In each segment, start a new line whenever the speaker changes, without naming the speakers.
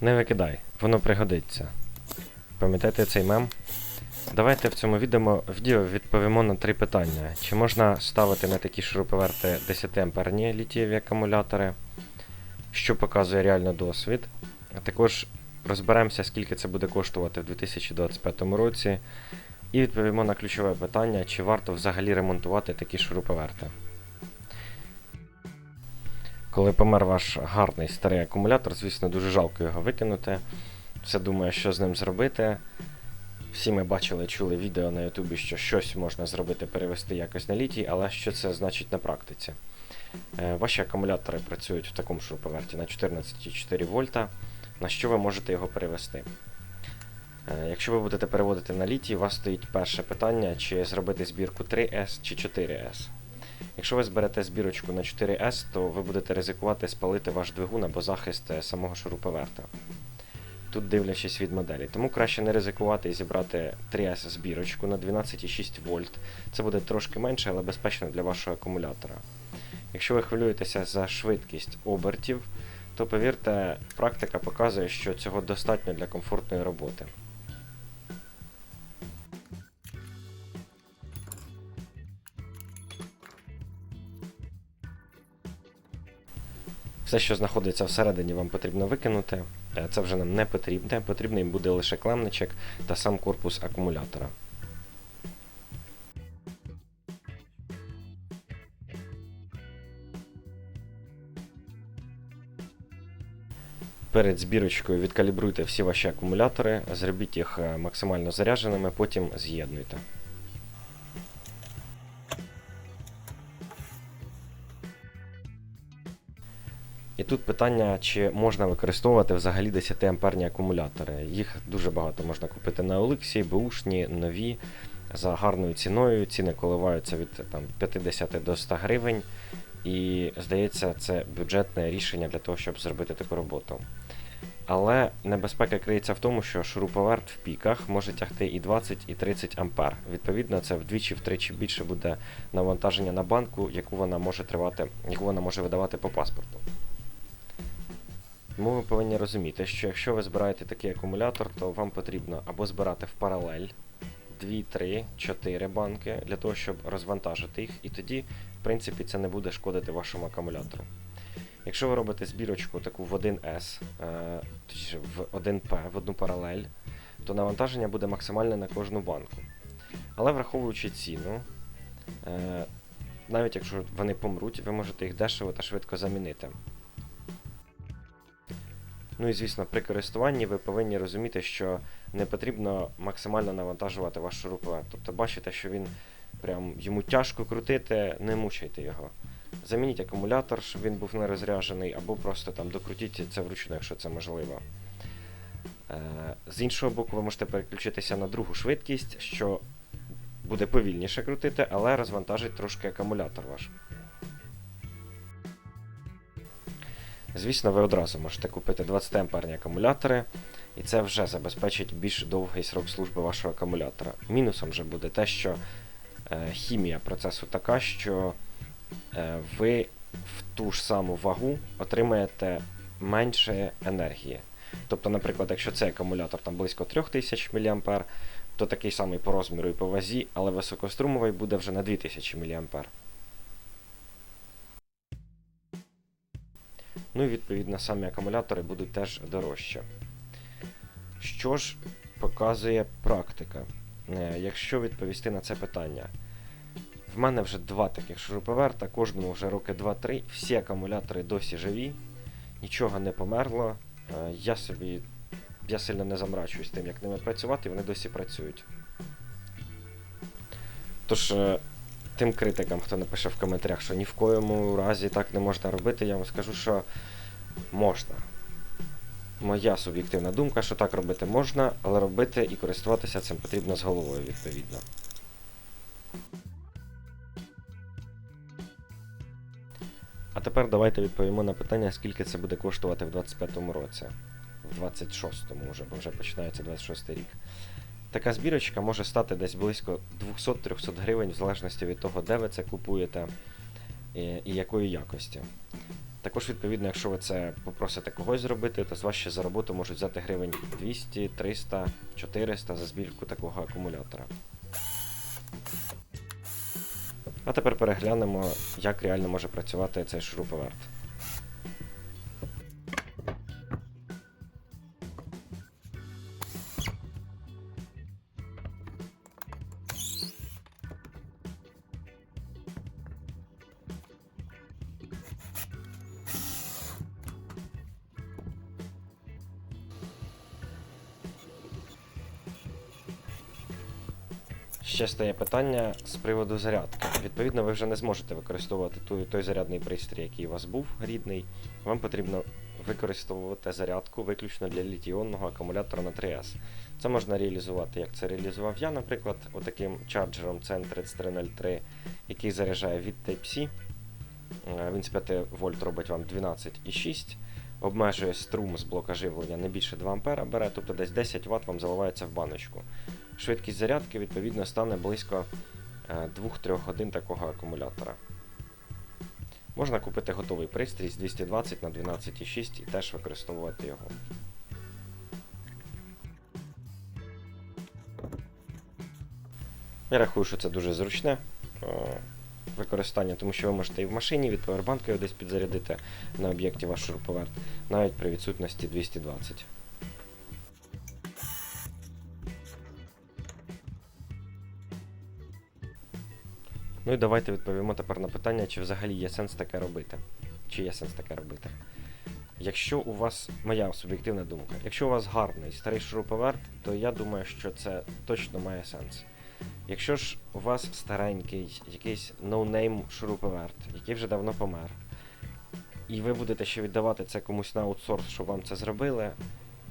Не викидай, воно пригодиться. Пам'ятаєте цей мем? Давайте в цьому відео, відповімо на три питання. Чи можна ставити на такі шуруповерти 10 амперні літієві акумулятори, що показує реально досвід. А також розберемося, скільки це буде коштувати в 2025 році. І відповімо на ключове питання, чи варто взагалі ремонтувати такі шуруповерти. Коли помер ваш гарний старий акумулятор, звісно, дуже жалко його викинути. Все думаю, що з ним зробити. Всі ми бачили, чули відео на Ютубі, що щось можна зробити, перевести якось на літій, але що це значить на практиці? Е, Ваші акумулятори працюють в такому шуруповерті на 14,4 вольта. На що ви можете його перевести? Е, Якщо ви будете переводити на літій, у вас стоїть перше питання, чи зробити збірку 3S чи 4S. Якщо ви зберете збірочку на 4S, то ви будете ризикувати спалити ваш двигун або захист е, самого шуруповерта. Тут дивлячись від моделі. Тому краще не ризикувати і зібрати 3S збірочку на 12,6 вольт. Це буде трошки менше, але безпечно для вашого акумулятора. Якщо ви хвилюєтеся за швидкість обертів, то повірте, практика показує, що цього достатньо для комфортної роботи. Все, що знаходиться всередині, вам потрібно викинути. Е, Це вже нам не потрібне. Потрібний буде лише клемничок та сам корпус акумулятора. Перед збірочкою відкалібруйте всі ваші акумулятори, зробіть їх е, максимально зарядженими, потім з'єднуйте. Тут питання, чи можна використовувати взагалі 10 амперні акумулятори. Їх дуже багато можна купити на Олексі, бушні, нові, за гарною ціною. Ціни коливаються від там, 50 до 100 гривень. І здається, це бюджетне рішення для того, щоб зробити таку роботу. Але небезпека криється в тому, що шуруповерт в піках може тягти і 20, і 30 ампер. Відповідно, це вдвічі-втричі більше буде навантаження на банку, яку вона може тривати, яку вона може видавати по паспорту. Тому ви повинні розуміти, що якщо ви збираєте такий акумулятор, то вам потрібно або збирати в паралель 2, 3, 4 банки для того, щоб розвантажити їх, і тоді, в принципі, це не буде шкодити вашому акумулятору. Якщо ви робите збірочку таку в 1С, е, в 1П, в одну паралель, то навантаження буде максимальне на кожну банку. Але враховуючи ціну, е, навіть якщо вони помруть, ви можете їх дешево та швидко замінити. Ну і звісно, при користуванні ви повинні розуміти, що не потрібно максимально навантажувати ваш шуруповерт. Тобто бачите, що він прям йому тяжко крутити, не мучайте його. Замініть акумулятор, щоб він був не розряджений, або просто там докрутіть це вручну, якщо це можливо. Е, з іншого боку, ви можете переключитися на другу швидкість, що буде повільніше крутити, але розвантажить трошки акумулятор ваш. Звісно, ви одразу можете купити 20 амперні акумулятори, і це вже забезпечить більш довгий срок служби вашого акумулятора. Мінусом же буде те, що е, хімія процесу така, що е, ви в ту ж саму вагу отримаєте менше енергії. Тобто, наприклад, якщо цей акумулятор там близько 3000 мА, то такий самий по розміру і по вазі, але високострумовий буде вже на 2000 мА. Ну і відповідно самі акумулятори будуть теж дорожче. Що ж показує практика? Е, Якщо відповісти на це питання, в мене вже два таких шуруповерта, кожному вже роки 2-3, всі акумулятори досі живі, нічого не померло. Е, Я собі я сильно не замрачуюсь тим, як ними працювати, і вони досі працюють. Тож, е, тим критикам, хто напише в коментарях, що ні в коєму разі так не можна робити, я вам скажу, що можна. Моя суб'єктивна думка, що так робити можна, але робити і користуватися цим потрібно з головою, відповідно. А тепер давайте відповімо на питання, скільки це буде коштувати в 25-му році. В 26-му вже, бо вже починається 26 рік. Така збірочка може стати десь близько 200-300 гривень, в залежності від того, де ви це купуєте і, якої якості. Також, відповідно, якщо ви це попросите когось зробити, то з вас ще за роботу можуть взяти гривень 200, 300, 400 за збірку такого акумулятора. А тепер переглянемо, як реально може працювати цей шуруповерт. Ще стає питання з приводу зарядки. Відповідно, ви вже не зможете використовувати той, той зарядний пристрій, який у вас був рідний. Вам потрібно використовувати зарядку виключно для літіонного акумулятора на 3S. Це можна реалізувати, як це реалізував я, наприклад, отаким чарджером CN3303, який заряджає від Type-C. Е, Він з 5 вольт робить вам 12,6. Обмежує струм з блока живлення не більше 2 А бере, тобто десь 10 Вт вам заливається в баночку. Швидкість зарядки відповідно стане близько е, 2-3 годин такого акумулятора. Можна купити готовий пристрій з 220 на 12,6 і теж використовувати його. Я рахую, що це дуже зручне е, використання, тому що ви можете і в машині від повербанка його десь підзарядити на об'єкті ваш шуруповерт, навіть при відсутності 220. Ну і давайте відповімо тепер на питання, чи взагалі є сенс таке робити. Чи є сенс таке робити? Якщо у вас, моя суб'єктивна думка, якщо у вас гарний старий шуруповерт, то я думаю, що це точно має сенс. Якщо ж у вас старенький, якийсь ноунейм шуруповерт, який вже давно помер, і ви будете ще віддавати це комусь на аутсорс, щоб вам це зробили,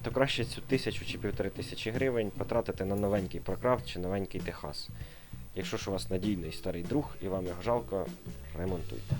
то краще цю тисячу чи півтори тисячі гривень потратити на новенький прокрафт чи новенький Техас. Якщо ж у вас надійний старий друг і вам його жалко, ремонтуйте.